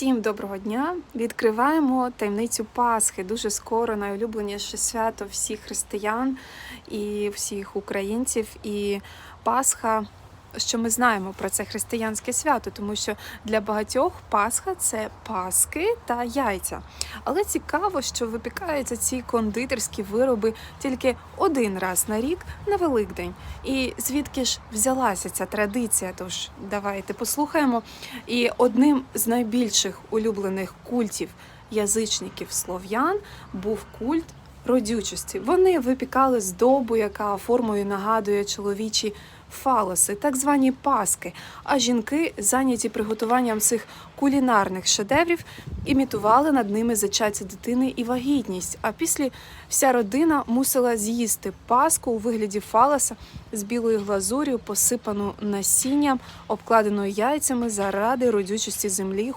Всім доброго дня! Відкриваємо таємницю Пасхи. Дуже скоро найулюбленіше свято всіх християн і всіх українців. І Пасха, що ми знаємо про це християнське свято, тому що для багатьох Пасха це паски та яйця. Але цікаво, що випікаються ці кондитерські вироби тільки один раз на рік на Великдень. І звідки ж взялася ця традиція? Тож давайте послухаємо. І одним з найбільших улюблених культів язичників слов'ян був культ родючості. Вони випікали здобу, яка формою нагадує чоловічі фалоси, так звані паски. А жінки, зайняті приготуванням цих кулінарних шедеврів, імітували над ними зачаття дитини і вагітність. А після вся родина мусила з'їсти паску у вигляді фалоса з білою глазур'ю, посипану насінням, обкладеною яйцями заради родючості землі,